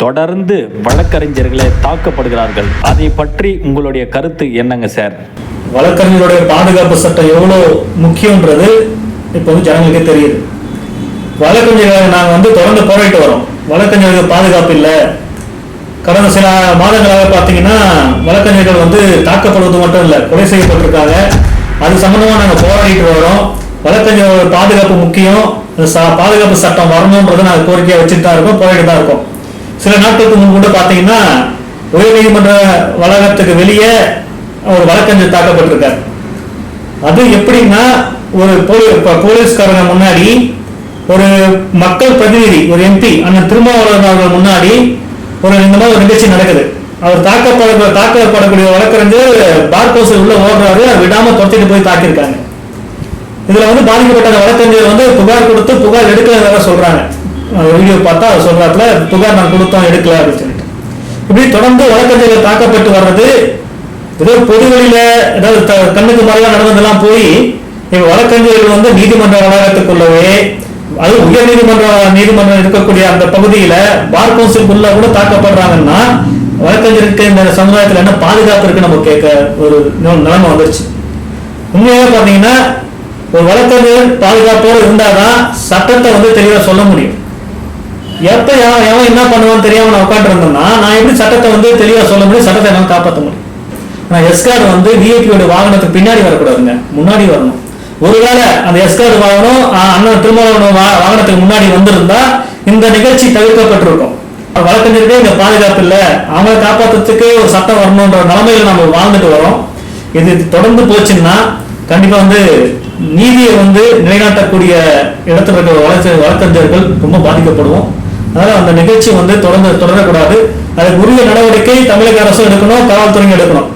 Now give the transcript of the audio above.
தொடர்ந்து வழக்கறிஞர்களே தாக்கப்படுகிறார்கள். அதை பற்றி உங்களுடைய கருத்து என்னங்க சார்? வழக்கறிஞருடைய பாதுகாப்பு சட்டம் எவ்வளோ முக்கியன்றது இப்போ வந்து ஜனங்களுக்கு தெரியுது. வழக்கறிஞர்களை நாங்கள் வந்து தொடர்ந்து போராடிட்டு வரோம். வழக்கறிஞர்களுக்கு பாதுகாப்பு இல்லை. கடந்த சில மாதங்களாக பார்த்தீங்கன்னா வழக்கறிஞர்கள் வந்து தாக்கப்படுவது மட்டும் இல்லை கொலை செய்யப்பட்டிருக்காங்க. அது சம்பந்தமா நாங்கள் போராடிட்டு வரோம். வழக்கறிஞர்களோட பாதுகாப்பு முக்கியம். பாதுகாப்பு சட்டம் வரணுன்றதை நாங்கள் கோரிக்கையை வச்சுட்டு தான் இருக்கோம் போராடிட்டு தான் இருக்கோம். சில நாட்களுக்கு முன்பு கூட பார்த்தீங்கன்னா உயர்நீதிமன்ற வளாகத்துக்கு வெளியே ஒரு வழக்கறிஞர் தாக்கப்பட்டிருக்காரு. அது எப்படின்னா ஒரு போலீஸ்காரங்க முன்னாடி ஒரு மக்கள் பிரதிநிதி ஒரு எம்பி அண்ணன் திருமாவளவன் அவர்கள் முன்னாடி ஒரு இந்த மாதிரி ஒரு நிகழ்ச்சி நடக்குது. அவர் தாக்கப்பட தாக்கப்படக்கூடிய வழக்கறிஞர் பார்கோஸ் உள்ள ஓடுறாரு விடாம துரத்திட்டு போய் தாக்கியிருக்காங்க. இதுல வந்து பாதிக்கப்பட்ட அந்த வழக்கறிஞர் வந்து புகார் கொடுத்து புகார் எடுக்கிறதாக சொல்றாங்க. வீடியோ பார்த்தா அவர் சொல்றாப்புல புகார் நான் கொடுத்தோம் எடுக்கல அப்படின்னு சொல்லிட்டு. இப்படி தொடர்ந்து வழக்கறிஞர்கள் தாக்கப்பட்டு வர்றது ஏதோ பொதுவெளியில ஏதாவது த- கண்ணுக்கு மறைவா நடந்ததெல்லாம் போய் இவங்க வழக்கறிஞர்கள் வந்து நீதிமன்ற வளாகத்துக்குள்ளவே அது உயர் நீதிமன்ற நீதிமன்றம் இருக்கக்கூடிய அந்த பகுதியில பார் கவுன்சிலுக்குள்ள கூட தாக்கப்படுறாங்கன்னா வழக்கறிஞருக்கு இந்த சமுதாயத்துல என்ன பாதுகாப்பு இருக்கு நம்ம கேட்க ஒரு நிலைமை வந்துருச்சு. உண்மையாக பாத்தீங்கன்னா ஒரு வழக்கறிஞர் பாதுகாப்போடு இருந்தாதான் சட்டத்தை வந்து தெளிவா சொல்ல முடியும். எப்ப எவன் எவன் என்ன பண்ணுவான்னு தெரியாம நான் உட்காந்துருந்தோம்னா நான் எப்படி சட்டத்தை வந்து தெளிவா சொல்ல முடியும் சட்டத்தை என்னால காப்பாற்ற முடியும்? நான் எஸ்கார்டு வந்து விஐபியோட வாகனத்துக்கு பின்னாடி வரக்கூடாதுங்க முன்னாடி வரணும். ஒருவேளை அந்த எஸ்கார்டு வாகனம் அண்ணன் திருமாவளவன் வா- வாகனத்துக்கு முன்னாடி வந்திருந்தா இந்த நிகழ்ச்சி தவிர்க்கப்பட்டிருக்கும். வழக்கறிஞர்களே இங்க பாதுகாப்பு இல்லை. அவங்களை காப்பாற்றுறதுக்கு ஒரு சட்டம் வரணுன்ற நிலைமையில நம்ம வாழ்ந்துட்டு வரோம். இது தொடர்ந்து போச்சுன்னா கண்டிப்பா வந்து நீதியை வந்து நிலைநாட்டக்கூடிய இடத்துல இருக்கிற வழக்கு வழக்கறிஞர்கள் ரொம்ப பாதிக்கப்படுவோம். அதனால அந்த நிகழ்ச்சி வந்து தொடர்ந்து தொடரக்கூடாது. அதுக்கு உரிய நடவடிக்கை தமிழக அரசும் எடுக்கணும் காவல்துறையும் எடுக்கணும்.